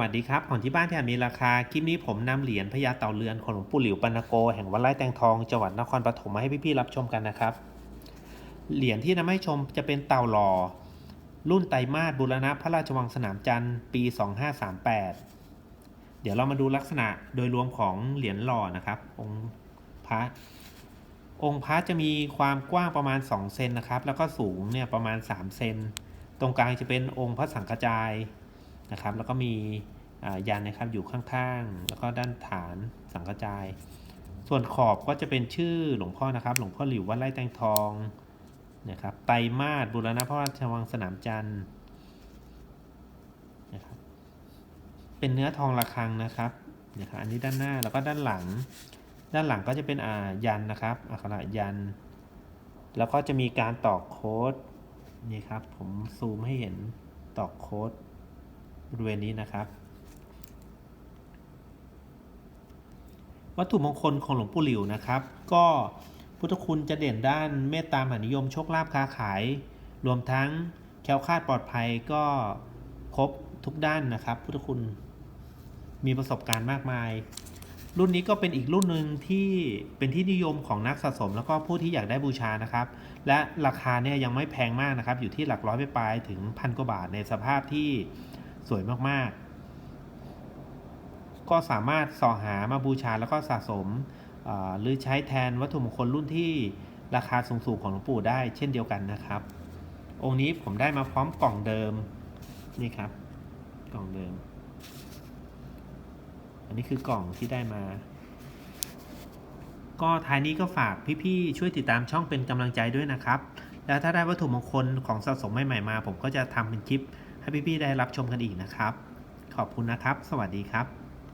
วัสดีครับ ของที่บ้านที่มีราคา คลิปนี้ผมนำเหรียญพญาเต่าเรือนของหลวงปู่หลิวปัณโก แห่งวัดไร่แตงทองจังหวัดนครปฐมมาให้พี่ๆรับชมกันนะครับ เหรียญที่นำให้ชมจะเป็นเต่าหล่อ รุ่นไตรมาสบุรณะพระราชวังสนามจันทร์ปี 2538 เดี๋ยวเรามาดูลักษณะโดยรวมของเหรียญหล่อนะครับ องค์พระ องค์พระจะมีความกว้างประมาณ 2 เซนนะครับ แล้วก็สูงเนี่ยประมาณ 3 เซน ตรงกลางจะเป็นองค์พระสังฆจาย นะครับ แล้วก็มียันนะครับอยู่ข้างๆ แล้วก็ด้านฐานสังฆจาย ส่วนขอบก็จะเป็นชื่อหลวงพ่อนะครับ หลวงพ่อหลิววัดไร่แตงทองนะครับไตรมาสบุรณะพระราชวังสนามจันทร์นะครับเป็นเนื้อทองระฆังนะครับนะครับอันนี้ด้านหน้าแล้วก็ด้านหลัง ด้านหลังก็จะเป็นอายันนะครับอักขระยัน แล้วก็จะมีการตอกโค้ดนี่ครับผมซูมให้เห็นตอกโค้ด บริเวณนี้นะครับ วัตถุมงคลของหลวงปู่หลิวนะครับ ก็พุทธคุณจะเด่นด้านเมตตามหานิยมโชคลาภค้าขาย รวมทั้งแคล้วคลาดปลอดภัยก็ครบทุกด้านนะครับ พุทธคุณมีประสบการณ์มากมาย รุ่นนี้ก็เป็นอีกรุ่นหนึ่งที่เป็นที่นิยมของนักสะสม แล้วก็ผู้ที่อยากได้บูชานะครับ และราคาเนี่ยยังไม่แพงมากนะครับ อยู่ที่หลักร้อยไปปลายถึงพันกว่าบาทในสภาพที่ สวยมากๆ ก็สามารถส่อหามาบูชาแล้วก็สะสมหรือใช้แทนวัตถุมงคลรุ่นที่ราคาสูงๆของหลวงปู่ได้เช่นเดียวกันนะครับ องค์นี้ผมได้มาพร้อมกล่องเดิมนี่ครับ กล่องเดิม อันนี้คือกล่องที่ได้มา ก็ท้ายนี้ก็ฝากพี่ๆช่วยติดตามช่องเป็นกำลังใจด้วยนะครับ แล้วถ้าได้วัตถุมงคลของสะสมใหม่ๆมา ผมก็จะทำเป็นคลิป ให้พี่ๆได้รับชมกันอีกนะครับ ขอบคุณนะครับ สวัสดีครับ